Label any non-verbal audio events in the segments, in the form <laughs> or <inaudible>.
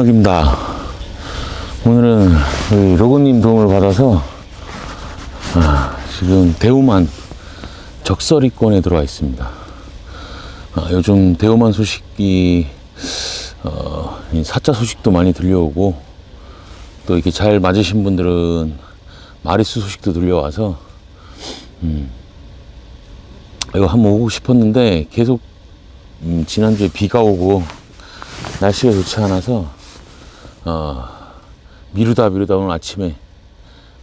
풍각입니다. 오늘은 우리 로고님 도움을 받아서 아, 지금 대우만 적설이권에 들어와 있습니다. 아, 요즘 대우만 소식이 어, 이 사자 소식도 많이 들려오고 또 이렇게 잘 맞으신 분들은 마리수 소식도 들려와서 음, 이거 한번 오고 싶었는데 계속 음, 지난주에 비가 오고 날씨가 좋지 않아서 어, 미루다 미루다 오늘 아침에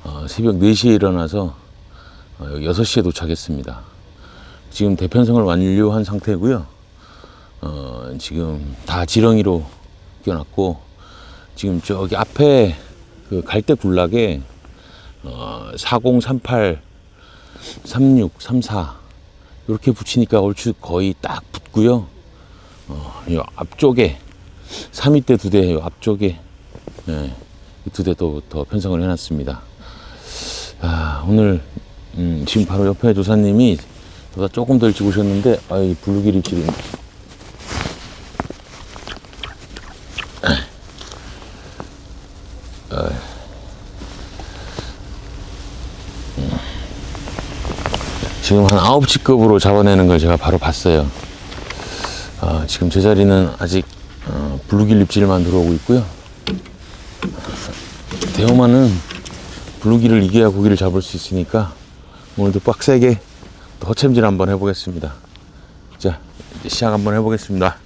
어, 새벽 4시에 일어나서 어, 여기 6시에 도착했습니다. 지금 대편성을 완료한 상태고요. 어, 지금 다 지렁이로 끼워놨고 지금 저기 앞에 그 갈대 군락에 어, 4038, 36, 34 이렇게 붙이니까 얼추 거의 딱 붙고요. 어, 이 앞쪽에 3위대 두 대, 요 앞쪽에 예, 두대또더 편성을 해놨습니다. 아, 오늘 음, 지금 바로 옆에 조사님이 보다 조금 더 일찍 오셨는데 아이 블루길 입질이 지금 한 9시급으로 잡아내는 걸 제가 바로 봤어요. 아, 지금 제자리는 아직 어, 블루길 입질만 들어오고 있고요. 대호만은 블루길을 이겨야 고기를 잡을 수 있으니까 오늘도 빡세게 또 허챔질 한번 해보겠습니다. 자, 시작 한번 해보겠습니다.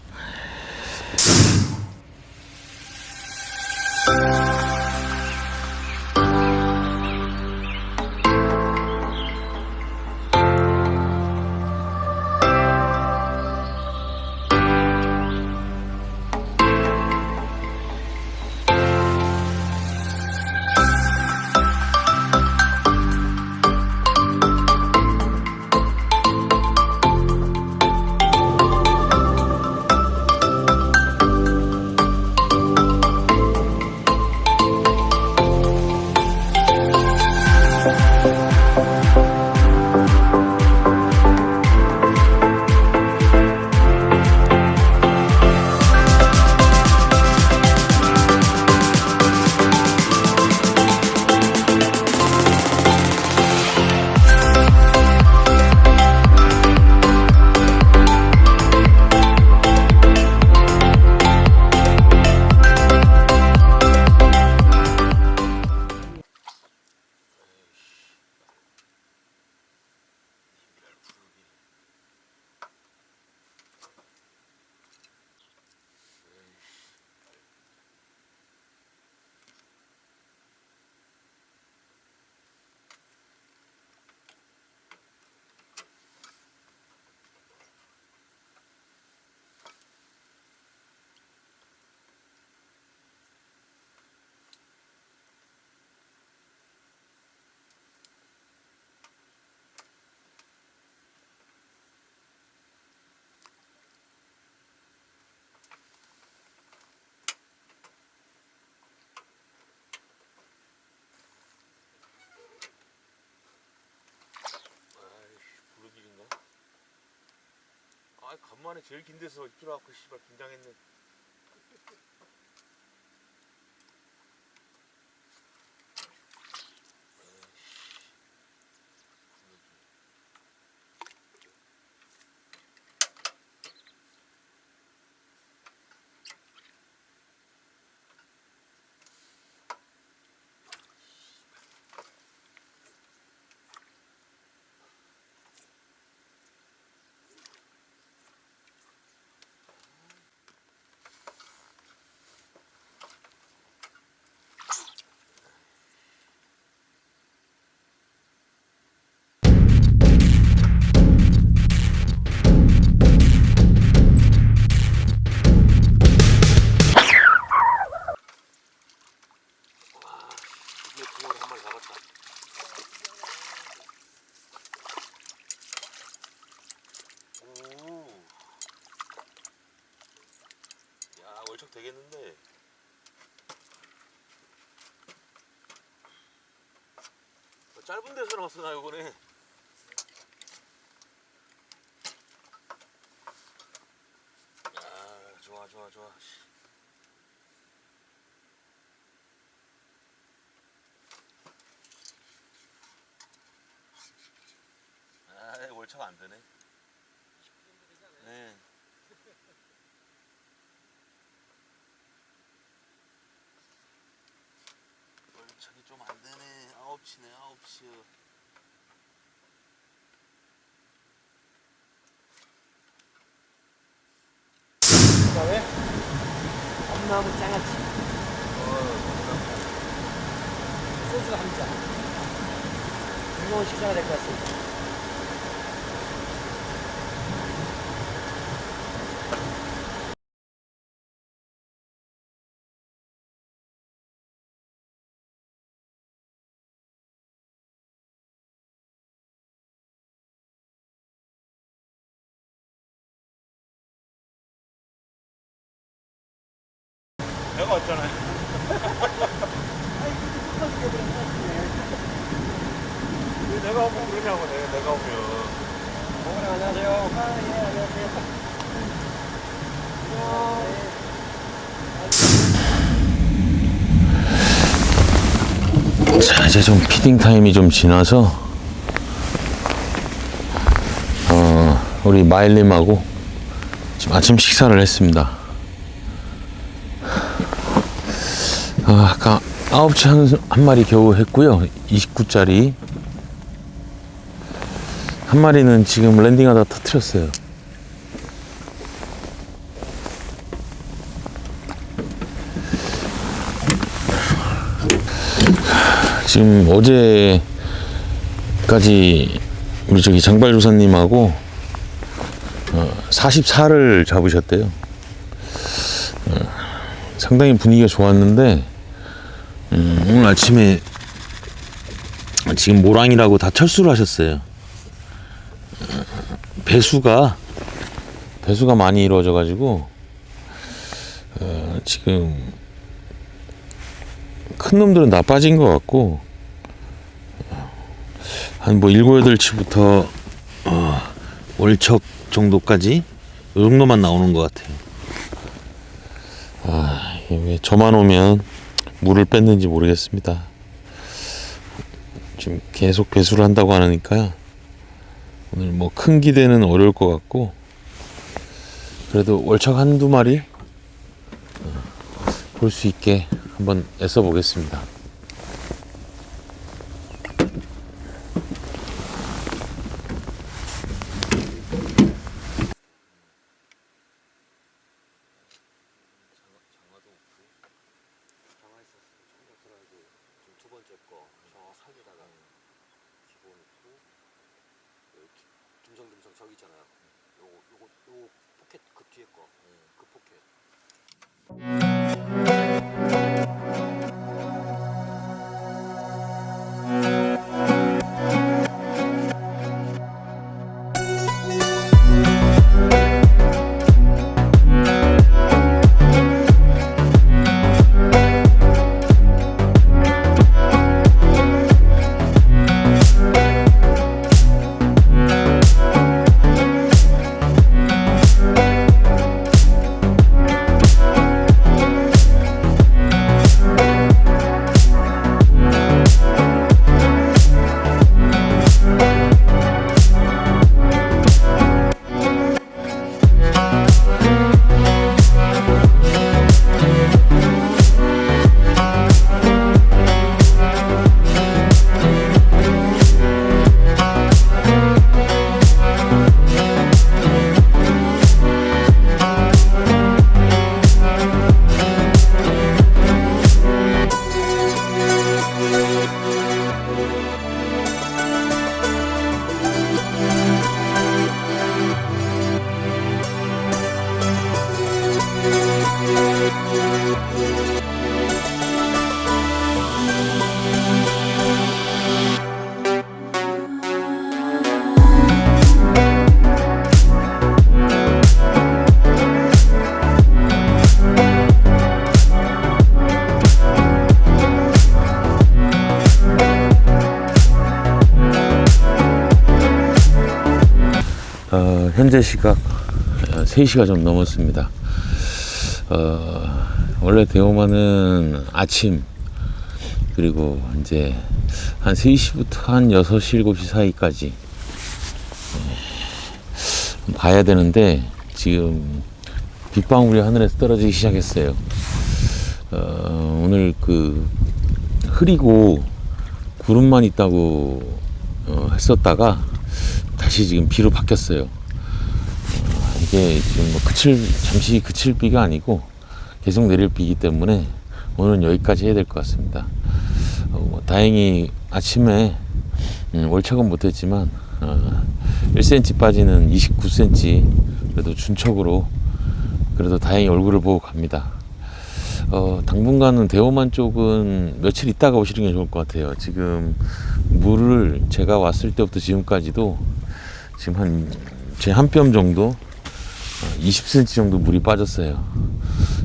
간만에 제일 긴 데서 입질 와갖고 씨발 긴장했네. 들어갔어 나 요번에 아 좋아 좋아 좋아 아 월차가 안 되네 네. <laughs> 월차기 좀 안 되네 9시네 9시. 엄나무 장아찌 소주 한 잔. 즐거운 식사가 될 것 같습니다. 내가 왔잖아요. 왜 내가 오면 그러냐고, 내가, 내가 오면. 어머나 안녕하세요. 아, 예, 안녕하세요. 자, 이제 좀 피딩 타임이 좀 지나서, 어, 우리 마일님하고 지금 아침 식사를 했습니다. 아, 아까 9시 한, 한 마리 겨우 했고요. 29짜리. 한 마리는 지금 랜딩하다 터트렸어요. 지금 어제까지 우리 저기 장발 조사님하고 어, 44를 잡으셨대요. 어, 상당히 분위기가 좋았는데 음, 오늘 아침에 지금 모랑이라고 다 철수를 하셨어요. 어, 배수가 배수가 많이 이루어져 가지고 어, 지금 큰 놈들은 다 빠진 것 같고 한 뭐 일곱 여덟 치부터 어, 월척 정도까지 이 정도만 나오는 것 같아요. 아, 이게 왜 저만 오면 물을 뺐는지 모르겠습니다. 지금 계속 배수를 한다고 하니까 오늘 뭐 큰 기대는 어려울 것 같고 그래도 월척 한두 마리 볼 수 있게 한번 애써 보겠습니다. 두 번째 거, 저 살리다가 집어넣고, 듬성듬성 저기 있잖아요. 요거, 요거, 요 포켓 그 뒤에 거, 그 포켓. 3시가 좀 넘었습니다. 어, 원래 대호마는 아침 그리고 이제 한 3시부터 한 6시, 7시 사이까지 예, 가야 되는데 지금 빗방울이 하늘에서 떨어지기 시작했어요. 어, 오늘 그 흐리고 구름만 있다고 어, 했었다가 다시 지금 비로 바뀌었어요. 어, 이게 지금 뭐 그칠 잠시 그칠 비가 아니고 계속 내릴 비이기 때문에 오늘은 여기까지 해야 될 것 같습니다. 어, 뭐 다행히 아침에 음, 월척은 못했지만 어, 1cm 빠지는 29cm 그래도 준척으로 그래도 다행히 얼굴을 보고 갑니다. 어, 당분간은 대호만 쪽은 며칠 있다가 오시는 게 좋을 것 같아요. 지금 물을 제가 왔을 때부터 지금까지도 지금 한 제 한 뼘 정도 어, 20cm 정도 물이 빠졌어요.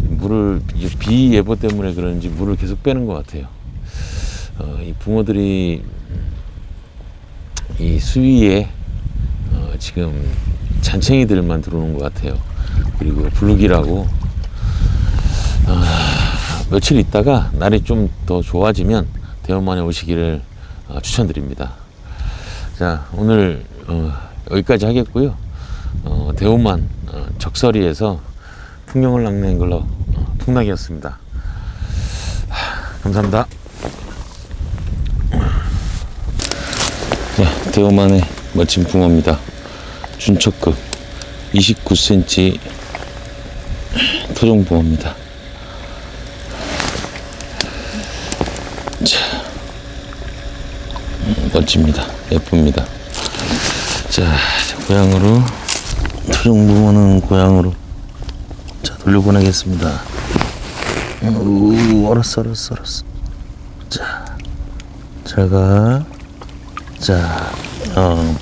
물을 비 예보 때문에 그런지 물을 계속 빼는 것 같아요. 어, 이 붕어들이 이 수위에 어, 지금 잔챙이들만 들어오는 것 같아요. 그리고 블루기라고 아, 며칠 있다가 날이 좀 더 좋아지면 대원만에 오시기를 어, 추천드립니다. 자 오늘 어, 여기까지 하겠고요. 어, 대호만 어, 적서리에서 풍경을 낚는 걸로 어, 풍락이었습니다. 하, 감사합니다. 자, 대호만의 멋진 붕어입니다. 준초급 29cm 토종 붕어입니다. 자, 음, 멋집니다. 예쁩니다. 자, 고향으로 토종 붕어는 고향으로 자 돌려보내겠습니다. 우, 얼었어, 얼었어, 얼었어. 자, 잘 가. 자, 어.